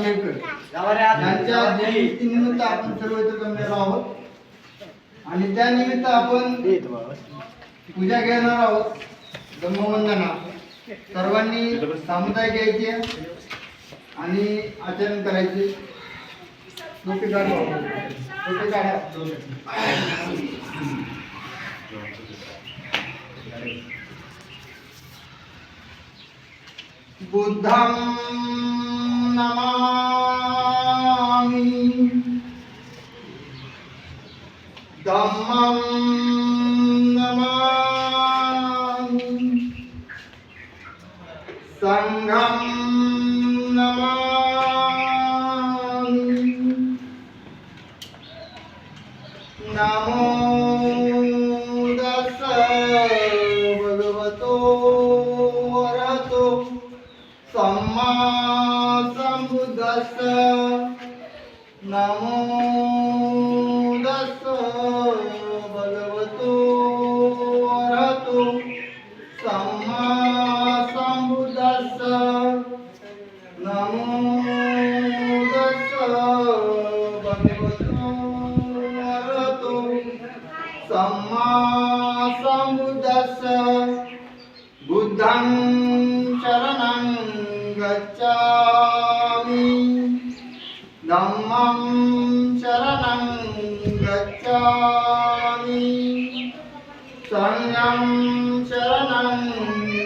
आंबेडकर यांच्या जयंतीनिमित्त आपण सर्व इथं जमलेलो आहोत आणि त्यानिमित्त आपण पूजा घेणार आहोत. ब्रह्मवंदना सर्वांनी सामुदायिक यायचे आणि आचरण करायचे. टोपी काढा. काढा. बुद्धं नमामि धम्मं नमामि नमो। दस भगवतो वरतो। सम्मा सम्बुद्धस्स नमो සම්මා සම්බුද්දස්ස බුද්ධං සරණං ගච්ඡාමි ධම්මං සරණං ගච්ඡාමි සංඝං සරණං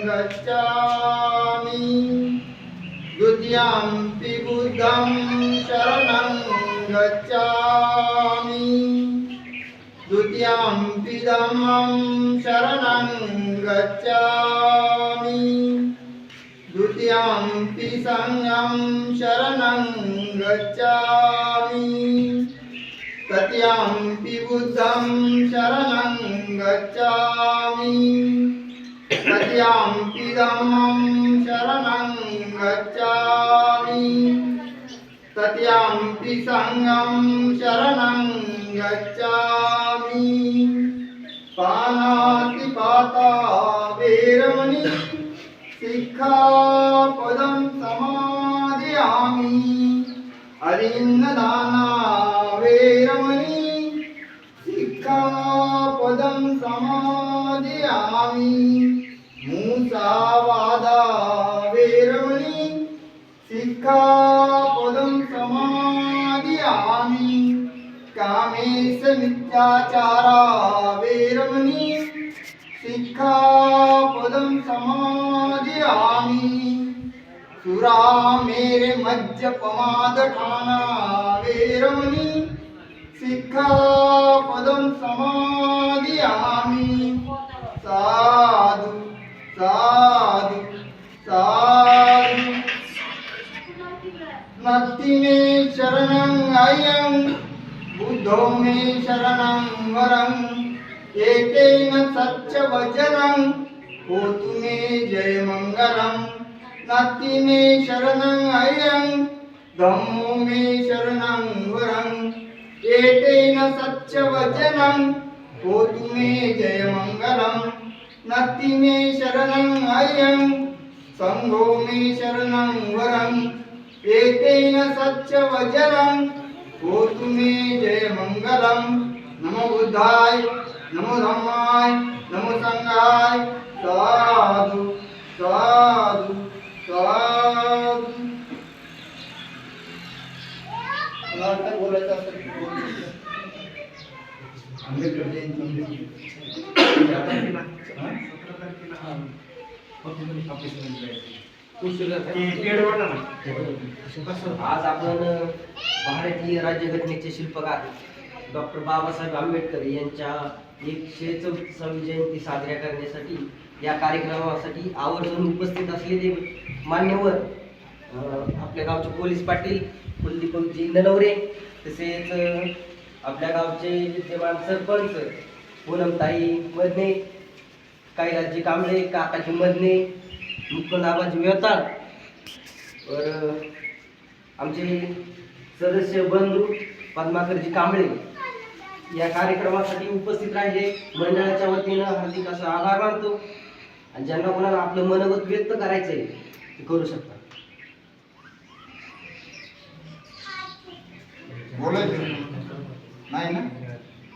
ගච්ඡාමි ဒုတိယံ පි බුද්ධං සරණං ගච්ඡාමි द्वितीयम्पि धम्मं शरणं गच्छामि। द्वितीयम्पि सङ्गं शरणं गच्छामि। तृतीयम्पि बुद्धं शरणं गच्छामि। तृतीयम्पि धम्मं शरणं गच्छामि। तृतीयम्पि सङ्गं शरणं गच्छामि। पानाति पाता वेरमणि शिक्षापदं समादयामि अरिन्ददाना वेरमणि शिक्षापदं समादयामि कामेश मिथ्याचारा वेरमणि शिक्षापदं समादयामि सुरा मेरे मज्जपमाद ठाना वेरमणि शिक्षापदं समादयामि साधु साधु साधु। नत्ति मे शरणं अयं बुद्धो मे शरणं वरं एतेन सत्यवचनं होतु मे जयमङ्गलम् नति मे शरणं अयं धम्मो मे शरणं वरं एतेन सत्यवचनं होतु मे जयमङ्गलं नति मे शरणं अयं सङ्घो मे शरणं वरं एतेन सत्यवचनं होतु मे जयमङ्गलम् नमो बुद्धाय नमो धम्माय नमो संघाय। साधु साधु साधु। आता बोलायचं असेल आज आपण भारतीय राज्यघटनेचे शिल्पकार डॉक्टर बाबासाहेब आंबेडकर यांच्या एकशे चौतीसावी जयंती साजऱ्या करण्यासाठी या कार्यक्रमासाठी आवर्जून उपस्थित असलेले मान्यवर आपल्या गावचे पोलीस पाटील कुलदीपकजी ननवरे तसेच आपल्या गावचे विद्यमान सरपंच पूनमताई मधने कैलासजी कांबळे काकाजी मधने लोक लाभाचे मिळतात तर आमचे सदस्य बंधू पद्माकरजी कांबळे या कार्यक्रमासाठी उपस्थित राहिले. मंडळाच्या वतीनं हार्दिक असा आभार मानतो. आणि ज्यांना कोणाला आपलं मनोगत व्यक्त करायचं आहे ते करू शकतात. बोलायचं. नाही ना?